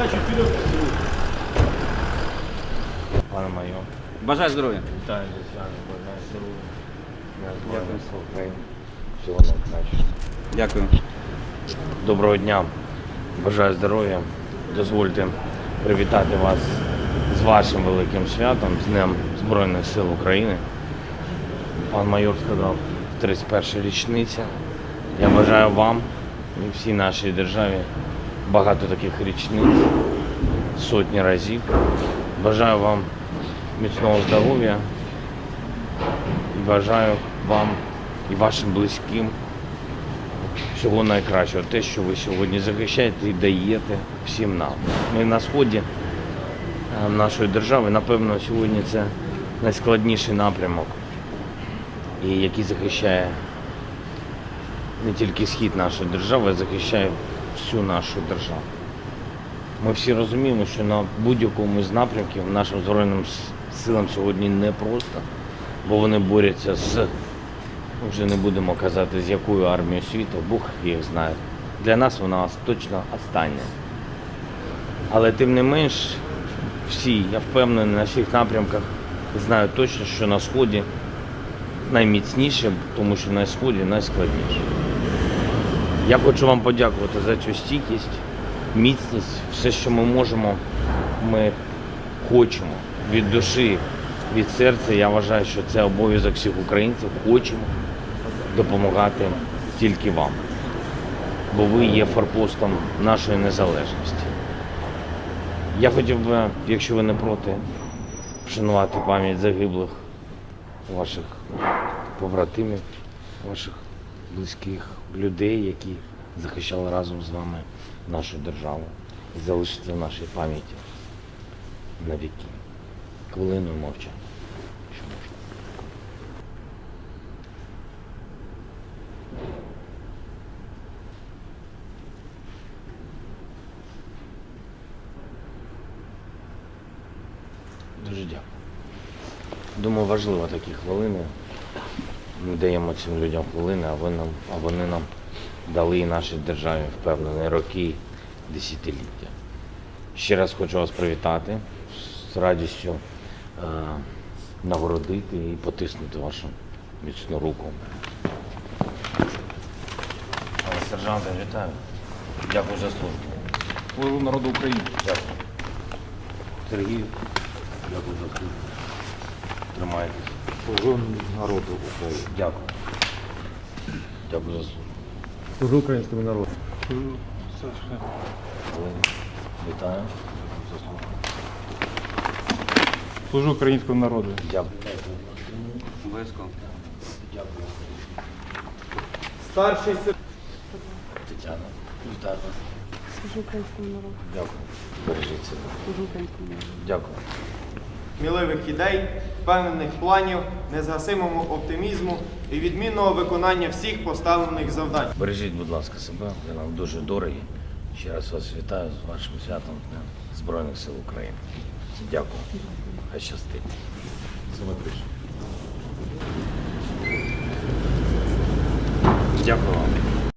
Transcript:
Удачі, вперед. Пане майор. Бажаю здоров'я. Вітаю, Світлана, бажаю здоров'я. Дякую. Україні. Всього найкращого. Дякую. Доброго дня. Бажаю здоров'я. Дозвольте привітати вас з вашим великим святом, з Днем Збройних сил України. Пан майор сказав, 31 річниця. Я бажаю вам і всій нашій державі багато таких річниць, сотні разів. Бажаю вам міцного здоров'я і бажаю вам і вашим близьким всього найкращого. Те, що ви сьогодні захищаєте і даєте всім нам. Ми на сході е, нашої держави, напевно, сьогодні це найскладніший напрямок, і який захищає не тільки схід нашої держави, а захищає всю нашу державу. Ми всі розуміємо, що на будь-якому з напрямків нашим Збройним силам сьогодні непросто, бо вони борються з вже не будемо казати, з якою армією світу, Бог їх знає. Для нас вона точно остання. Але тим не менш, всі, я впевнений, на всіх напрямках знають точно, що на Сході найміцніше, тому що на Сході найскладніше. Я хочу вам подякувати за цю стійкість, міцність, все, що ми можемо, ми хочемо від душі, від серця. Я вважаю, що це обов'язок всіх українців. Хочемо допомагати тільки вам, бо ви є форпостом нашої незалежності. Я хотів би, якщо ви не проти, вшанувати пам'ять загиблих ваших побратимів, ваших близьких людей, які захищали разом з вами нашу державу і залишиться в нашій пам'яті на віки. Хвилиною мовчання. Дуже дякую. Думаю, важливо такі хвилини. Ми даємо цим людям хвилини, а, ви нам, а вони нам дали і нашій державі впевнені роки, десятиліття. Ще раз хочу вас привітати, з радістю е, нагородити і потиснути вашу міцну руку. Сержанте, вітаю. Дякую за службу. Служу народу України. Дякую. Сергію, дякую за службу. Тримайтесь. Служу народу України. Дякую. Дякую за службу. Служу українському народу. Олена, Вітаю. Дякую за службу. Служу українському народу. Дякую. Обов'язково. Дякую. Старший Тетяна, вітаю вас. Служу українському народу. Дякую. Бережіть себе. Служу українському народу. Дякую. Сміливих ідей, впевнених планів, незгасимому оптимізму і відмінного виконання всіх поставлених завдань. Бережіть, будь ласка, себе. Ви нам дуже дорогі. Ще раз вас вітаю з вашим святом Днем Збройних сил України. Дякую. Хай щастить. Дякую вам.